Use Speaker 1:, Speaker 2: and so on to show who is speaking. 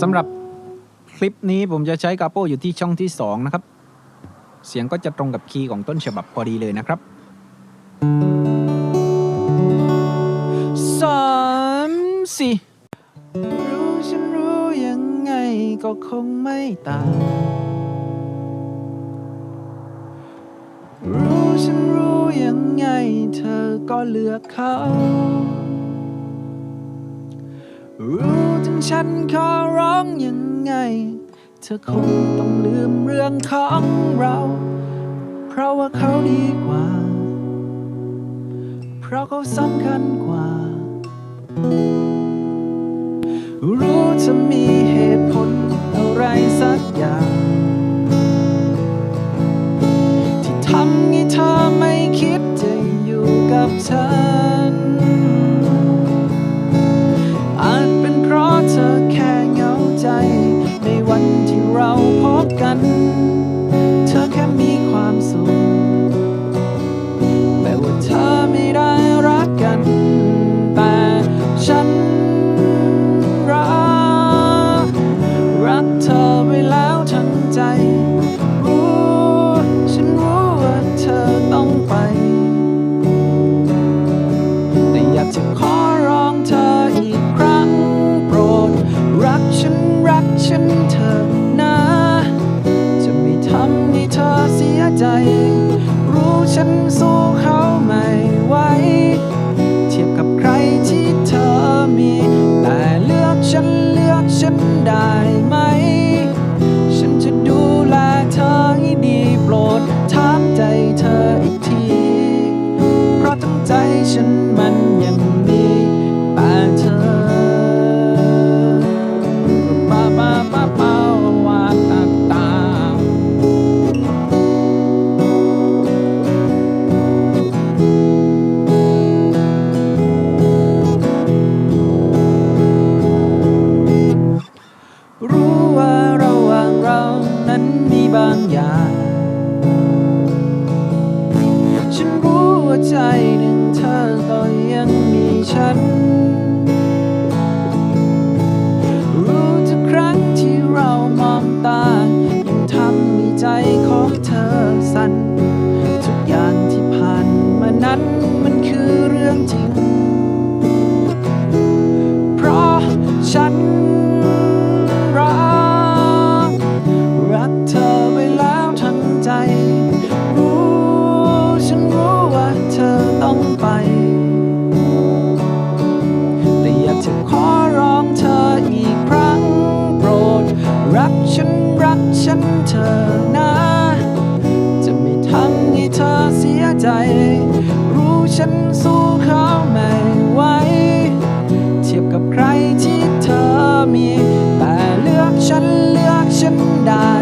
Speaker 1: สำหรับคลิปนี้ผมจะใช้กาโปอยู่ที่ช่องที่ 2 นะครับ เสียงก็จะตรงกับคีย์ของต้นฉบับพอดีเลยนะครับสามสี่รู้ฉันรู้ยังไงก็คงไม่ต่าง ฉันรู้ยังไง เธอก็เลือกเขา รู้ถึงฉันขอร้องยังไง เธอคงต้องลืมเรื่องของเรา เพราะว่าเขาดีกว่า เพราะเขาสำคัญกว่า รู้จะมีเห ฉัน อาจเป็นเพราะเธอแค่เหงาใจ ในวันที่เราพบกัน เธอแค่มี ฉันเธอนะ จะไม่ทำให้เธอเสียใจ รู้ว่าระหว่างเรานั้นมีบางอย่าง ฉันเธอนะ จะไม่ทำให้เธอเสียใจ รู้ฉันสู้เขาไม่ไหว เทียบกับใครที่เธอมี แต่เลือกฉันเลือกฉันได้